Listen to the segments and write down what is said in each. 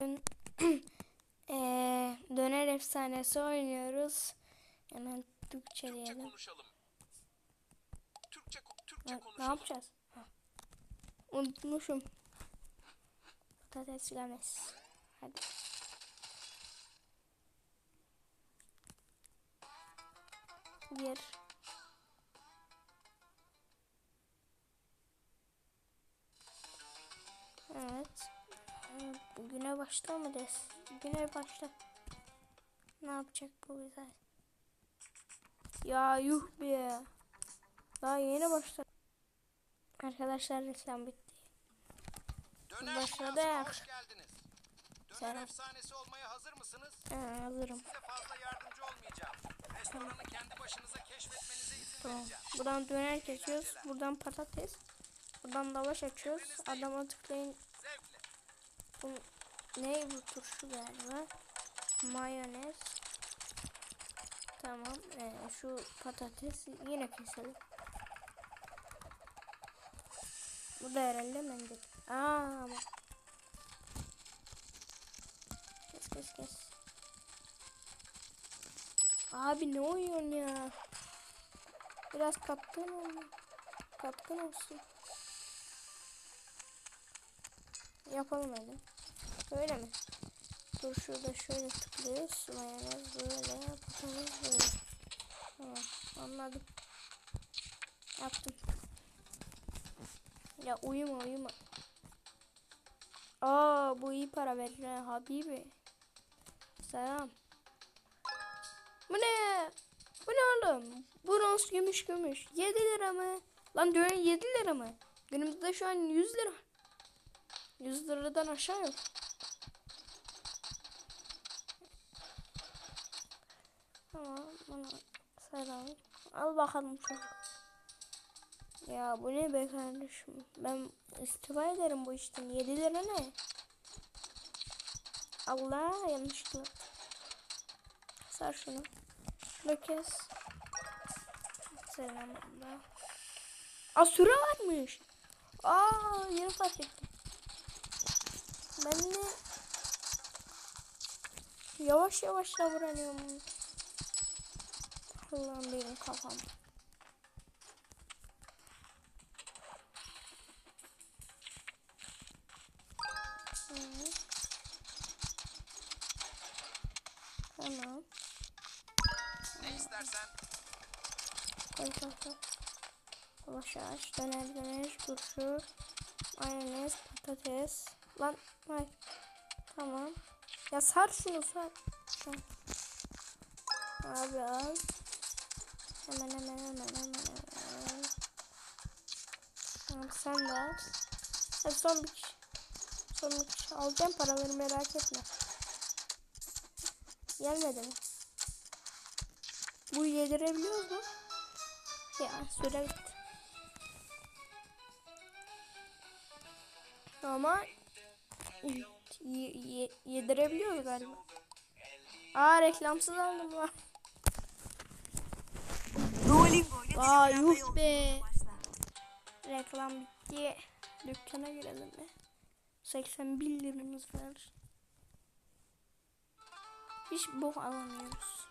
Eee, döner efsanesi oynuyoruz. Hemen Türkçe Türkçe diyelim. konuşalım. Türkçe Türkçe Ne, ne konuşalım. yapacağız? Ha. Unutmuşum. Patates gömez. Hadi. Bir. Evet. Evet, Güne başla mı des? Güne başla. Ne yapacak bu bize? Ya yuh be. Daha yeni başladı. Arkadaşlar reklam bitti. Döner dünyasına hoş geldiniz. Döner Selam. efsanesi olmaya hazır mısınız? Ha, hazırım. Size fazla yardımcı olmayacağım. Restoranı kendi başınıza keşfetmenize izin Tamam. vereceğim. Buradan döner kesiyoruz. Buradan patates. Buradan lavaş açıyoruz. Adama tıklayın. Bu ne bu turşu galiba? Mayonez. Tamam. Ee, şu patates yine keselim. Bu da herhalde mendil. Aa ama. Kes kes kes. Abi ne oynuyorsun ya? Biraz katkın olma. Katkın olsun. Yapalım hadi. Öyle mi? Dur şurada şöyle tıklıyoruz. Mayonez böyle. Patates böyle. Tamam anladım. Yaptım. Ya uyuma uyuma. Aa bu iyi para verir ha Habibi. Selam. Bu ne? Bu ne oğlum? Bronz gümüş gümüş. 7 lira mı? Lan döner 7 lira mı? Günümüzde şu an 100 lira. 100 liradan aşağı yok. Tamam bana selam. Al bakalım çocuk. Ya bu ne be kardeşim? Ben istifa ederim bu işten. 7 lira ne? Allah yanlışlıkla. Sar şunu. Şunu kes. Selam Allah. Aa süre varmış. Aa yeni fark ettim. Ben de yavaş yavaş davranıyorum. Allah'ım benim kafam. Tamam. Ne istersen Koy koy koy. Yavaş yavaş döner döner turşu. Mayonez patates. Lan hay. Tamam. Ya sar şunu sar. Abi al. Hemen hemen hemen hemen hemen. Tamam sen de al. Hadi son bir kişi. Son bir kişi. Alacağım paraları merak etme. Gelmedi mi? Bu yedirebiliyor mu? Ya süre bitti. Ama yedirebiliyoruz galiba. Aa reklamsız aldım lan. Öğrenme yuh be. Reklam bitti. Dükkana girelim mi? 81 liramız var. Hiç bu alamıyoruz.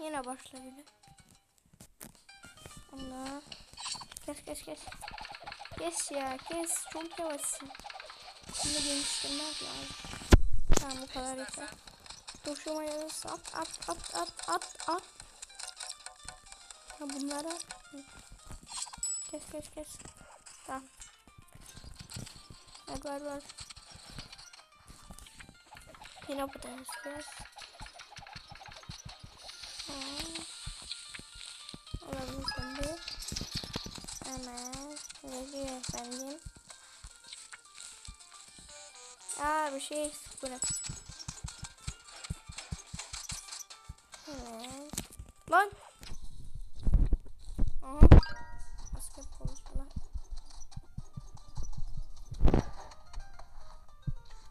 Yine başla bile. Allah. Kes kes kes. Kes ya kes. Çok yavaşsın. Şimdi geliştirmek lazım. Tamam bu kadar yeter. Dur şu mayonez at at at at at at. Ha bunlara kes kes kes. Tamam. Ver ver ver. Yine patates kes. Tamam. Alalım şimdi. Hemen. Veriyor efendim. Aa bir şey eksik bırak. Lan. Aha. Basketbolcular.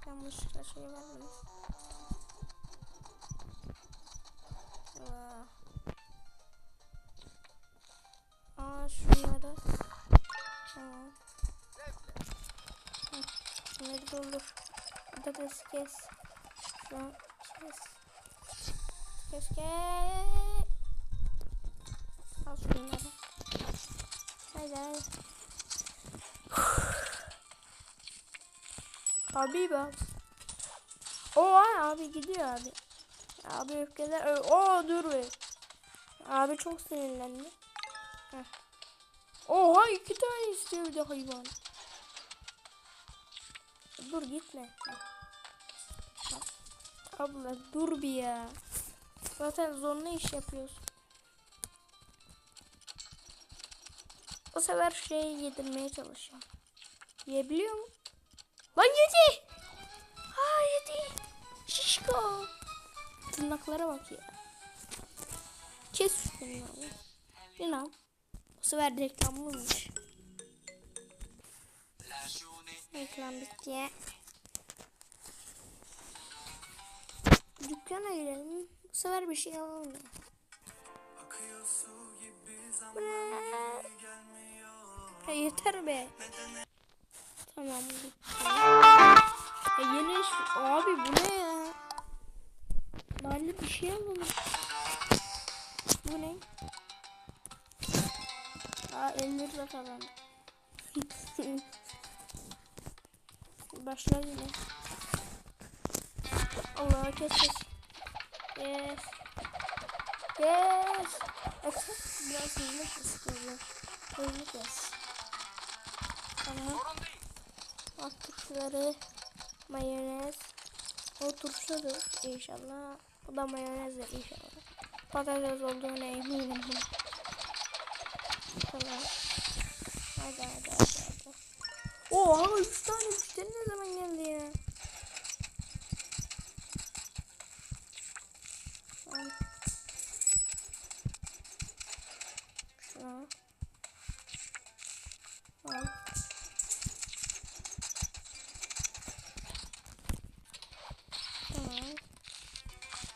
Yanlışlıkla şey vermedim. Aa şunları. Tamam. Şunları doldur. Patates kes. Şunu kes. Kes kes. Al şunları. Haydi haydi. Abi bak. Oha abi gidiyor abi. Abi öfkeler. Oo dur be. Abi çok sinirlendi. Heh. Oha iki tane istiyor bir de hayvan. Dur gitme. Abla dur bir ya. Zaten zorla iş yapıyorsun. Bu sefer şeyi yedirmeye çalışacağım. Yiyebiliyor mu? Lan yedi. Ha yedi. Şişko. Tırnaklara bak ya. Kes şu tırnağı. İnan. Bu sefer reklamlıymış. Reklam bitti. Dükkana girelim. Bu sefer bir şey alalım ya. Ha, yeter be. Tamam. E yeni iş. Abi bu ne ya? Mahalle bir şey alalım. Bu ne? Aa 50 lira kazandım. Başla yine. Allah kes kes. Kes. Kes. Kes. Biraz hızlı kes. Hızlı. Kes. Tamam. Sorun değil. At turşuları. Mayonez. O turşudur inşallah. Bu da mayonezdir inşallah. Patates olduğuna eminim. Tamam. Hadi hadi hadi hadi. Oha 3 tane müşteri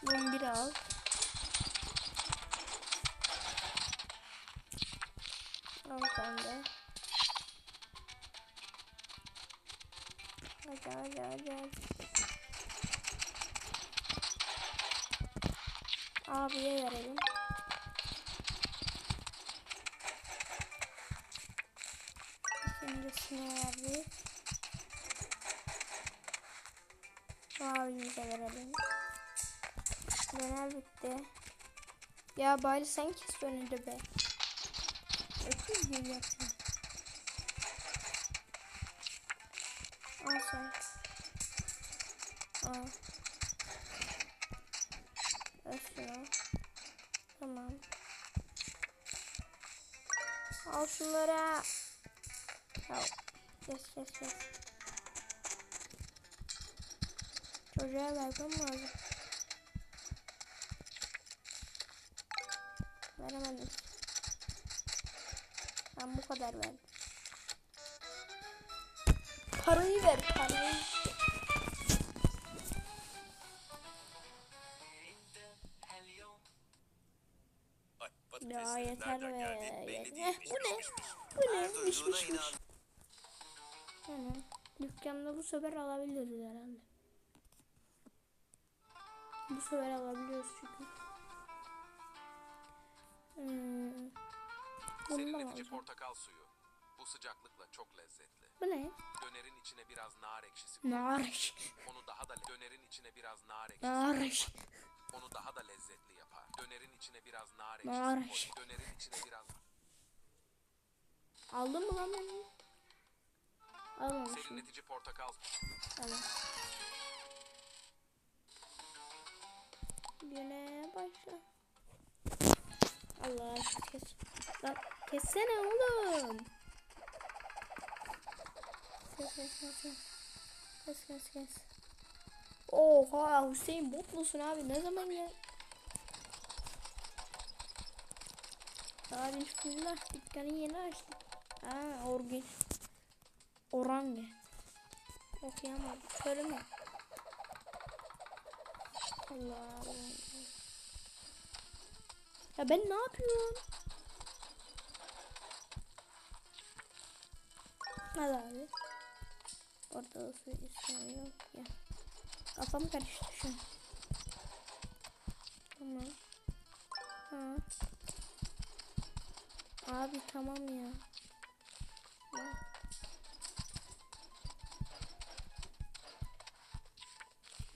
11'i al. Al sen de. Hadi hadi hadi hadi. Abiye verelim. Şimdisini verdik. Abimize verelim. Döner bitti. Ya bari sen kes döneri be. Öküz gibi yapma. Al sen. Al. Şunu. Tamam. Al şunları. Al. Kes kes kes. Çocuğa vermem lazım. Veremedim. Ben bu kadar verdim. Parayı ver parayı. Ya yeter be. Yeter. Bu ne? Bu ne? Miş miş miş. Hı. Dükkanda bu sefer alabiliriz herhalde. Bu sefer alabiliyoruz çünkü. Hmm. Serinletici portakal suyu. Bu sıcaklıkla çok lezzetli. Bu ne? Dönerin içine biraz nar ekşisi koy. Nar. Onu daha da dönerin içine biraz nar ekşisi. Nar. Onu daha da lezzetli yapar. Dönerin içine biraz nar Nar. ekşisi koy. Dönerin içine biraz Aldın mı lan beni? Almamışım. serinletici portakal Tamam. Güne başla. Allah kes. Lan kessene oğlum. Kes kes kes kes. Kes kes. Oha Hüseyin bot abi ne zaman ya? Daha bismillah dükkanı yeni açtık. Ha orgi. Orange. Okuyamadım. Söyleme. Allah Allah. Ya ben ne yapıyorum? Hadi abi. Ortada su ismi yok ya. Kafam karıştı şu an. Tamam. Ha. Abi tamam ya. Ya.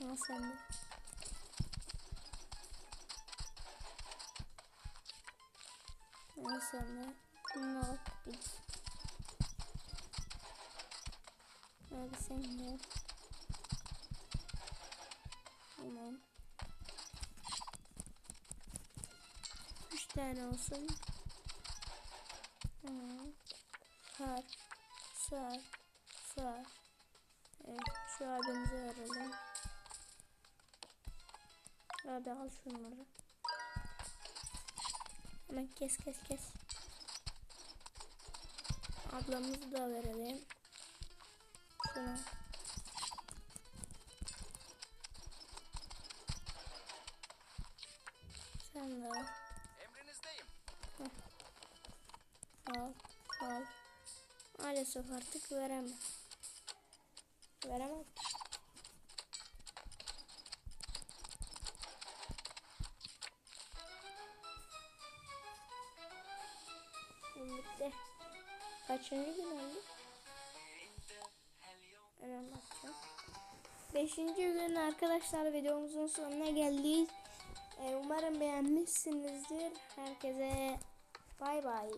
Al Bunu al. Git. Abi sen de. Tamam. Üç tane olsun. Tamam. Sar. Sar. Sar. Evet. Şu abimize verelim. Abi al şunları. Hemen kes kes kes. Ablamızı da verelim. Şuna. Sen de al. Emrinizdeyim. Al. Al. Maalesef artık veremem. Veremem. Bitti. Kaçıncı gün oldu? Hemen bakacağım. Beşinci gün arkadaşlar videomuzun sonuna geldik. Ee, umarım beğenmişsinizdir. Herkese bay bay.